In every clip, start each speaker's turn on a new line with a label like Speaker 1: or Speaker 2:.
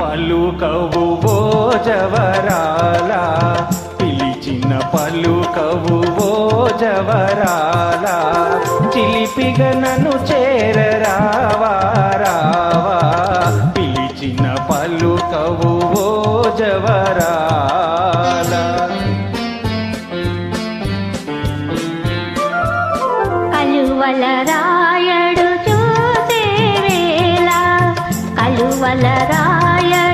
Speaker 1: పలుకవు ఓ జవరాల పిలిచిన పలుకవు ఓ జవరాల చిలిపిగా నన్ను చేరరావా రావా పిలిచిన పలుకవు ఓ జవరాల.
Speaker 2: కలువల వలరాయణ.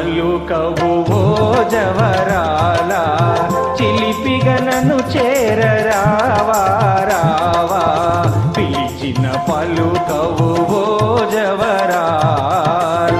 Speaker 1: పలుకవు ఓ జవరాల చిలిపిగనను చేరరావారావా. పిలిచిన పలుకవు ఓ జవరాల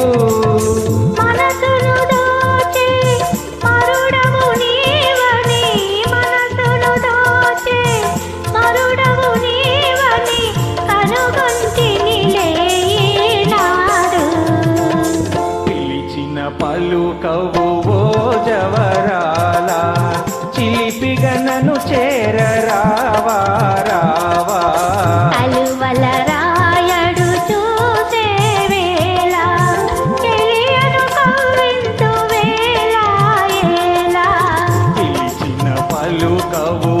Speaker 1: పలుకవు ఓ జవరాల చిలిపిగా నన్ను చేరరావా రావా.
Speaker 2: కలువల రాయడు చూసే వేళ తెలియను కవ్వింతు వేళ ఏలా
Speaker 1: పిలిచిన పలుకవు ఓ జవరా